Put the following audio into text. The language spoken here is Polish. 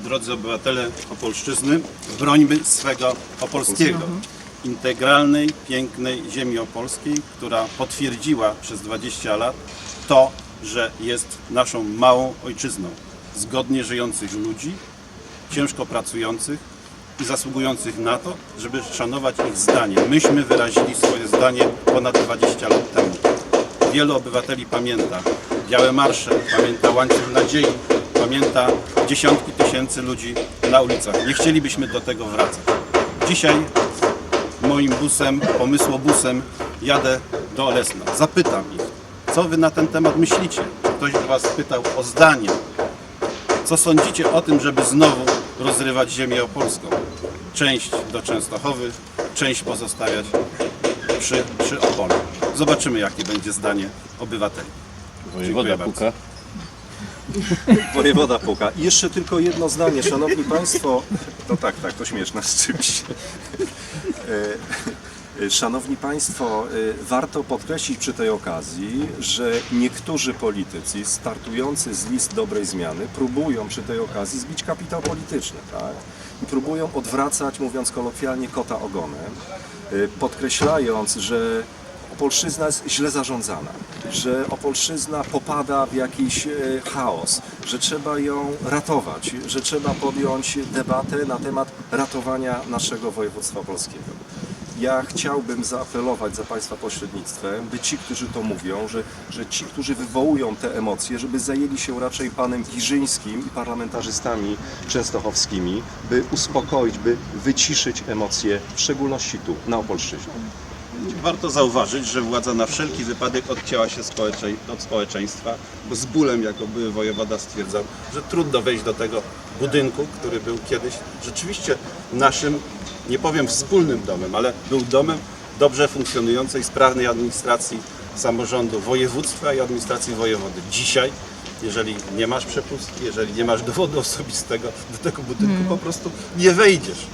drodzy obywatele Opolszczyzny, brońmy swego opolskiego. Integralnej, pięknej ziemi opolskiej, która potwierdziła przez 20 lat to, że jest naszą małą ojczyzną. Zgodnie żyjących ludzi, ciężko pracujących i zasługujących na to, żeby szanować ich zdanie. Myśmy wyrazili swoje zdanie ponad 20 lat temu. Wielu obywateli pamięta białe marsze, pamięta łańcuch nadziei, pamięta dziesiątki tysięcy ludzi na ulicach. Nie chcielibyśmy do tego wracać. Dzisiaj moim busem, pomysłobusem jadę do Olesna. Zapytam ich, co wy na ten temat myślicie? Ktoś by was pytał o zdanie. Co sądzicie o tym, żeby znowu rozrywać ziemię opolską? Część do Częstochowy, część pozostawiać przy, przy Opolu. Zobaczymy, jakie będzie zdanie obywateli. Wojewoda Dziękuję puka. Wojewoda puka. I jeszcze tylko jedno zdanie, szanowni państwo. No tak, tak, to śmieszne z czymś. E, e, Szanowni Państwo, e, warto podkreślić przy tej okazji, że niektórzy politycy startujący z list dobrej zmiany próbują przy tej okazji zbić kapitał polityczny, tak? I próbują odwracać, mówiąc kolokwialnie, kota ogonem, podkreślając, że Opolszczyzna jest źle zarządzana, że Opolszczyzna popada w jakiś e, chaos, że trzeba ją ratować, że trzeba podjąć debatę na temat ratowania naszego województwa polskiego. Ja chciałbym zaapelować za Państwa pośrednictwem, by ci, którzy to mówią, że, że ci, którzy wywołują te emocje, żeby zajęli się raczej panem Giżyńskim i parlamentarzystami częstochowskimi, by uspokoić, by wyciszyć emocje, w szczególności tu, na Opolszczyźnie. Warto zauważyć, że władza na wszelki wypadek odcięła się od społeczeństwa, bo z bólem jako były wojewoda stwierdzał, że trudno wejść do tego budynku, który był kiedyś rzeczywiście naszym, nie powiem wspólnym domem, ale był domem dobrze funkcjonującej, sprawnej administracji samorządu województwa i administracji wojewody. Dzisiaj, jeżeli nie masz przepustki, jeżeli nie masz dowodu osobistego do tego budynku, po prostu nie wejdziesz.